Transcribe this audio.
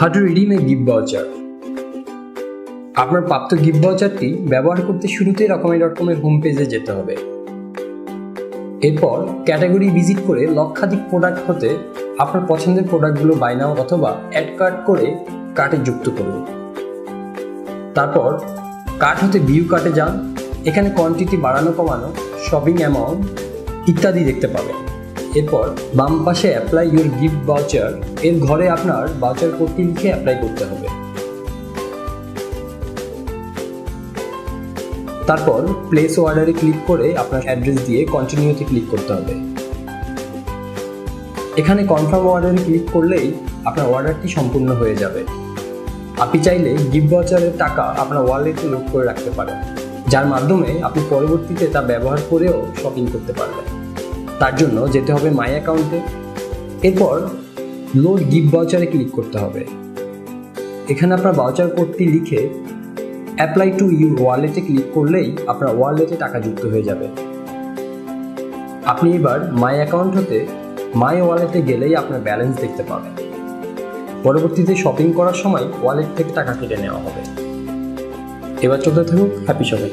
How to redeem a gift voucher আপনার প্রাপ্ত gift ভাউচারটি ব্যবহার করতে শুরুতেই রকমের ডট কমের হোম পেজে যেতে হবে। এরপর ক্যাটাগরি ভিজিট করে লক্ষাধিক প্রোডাক্ট হতে আপনার পছন্দের প্রোডাক্টগুলো বাই নাও অথবা অ্যাড কার্ট করে কার্টে যুক্ত করুন। তারপর কার্ট হতে ভিউ কার্টে যান। এখানে কোয়ান্টিটি বাড়ানো কমানো শপিং অ্যামাউন্ট ইত্যাদি দেখতে পাবেন। এরপর বাম পাশে অ্যাপ্লাই ইউর গিফট ভাউচার এর ঘরে আপনার ভাউচার কোডটি লিখে অ্যাপ্লাই করতে হবে। তারপর প্লেস অর্ডারে ক্লিক করে আপনার অ্যাড্রেস দিয়ে কন্টিনিউতে ক্লিক করতে হবে। এখানে কনফার্ম অর্ডারে ক্লিক করলেই আপনার অর্ডারটি সম্পূর্ণ হয়ে যাবে। আপনি চাইলে গিফট ভাউচারের টাকা আপনার ওয়ালেটে লোড করে রাখতে পারেন। যার মাধ্যমে আপনি পরবর্তীতে তা ব্যবহার করেও শপিং করতে পারবেন। তার জন্য যেতে হবে মাই অ্যাকাউন্টে এরপর লোড গিফট বাউচারে ক্লিক করতে হবে। এখানে আপনার বাউচার কোডটি লিখে অ্যাপ্লাই টু ইউ ওয়ালেটে ক্লিক করলেই আপনার ওয়ালেটে টাকা যুক্ত হয়ে যাবে। আপনি এবার মাই অ্যাকাউন্ট হতে মাই ওয়ালেটে গেলেই আপনার ব্যালেন্স দেখতে পাবেন। পরবর্তীতে শপিং করার সময় ওয়ালেট থেকে টাকা কেটে নেওয়া হবে। এবার চলতে থাকুক হ্যাপি শপিং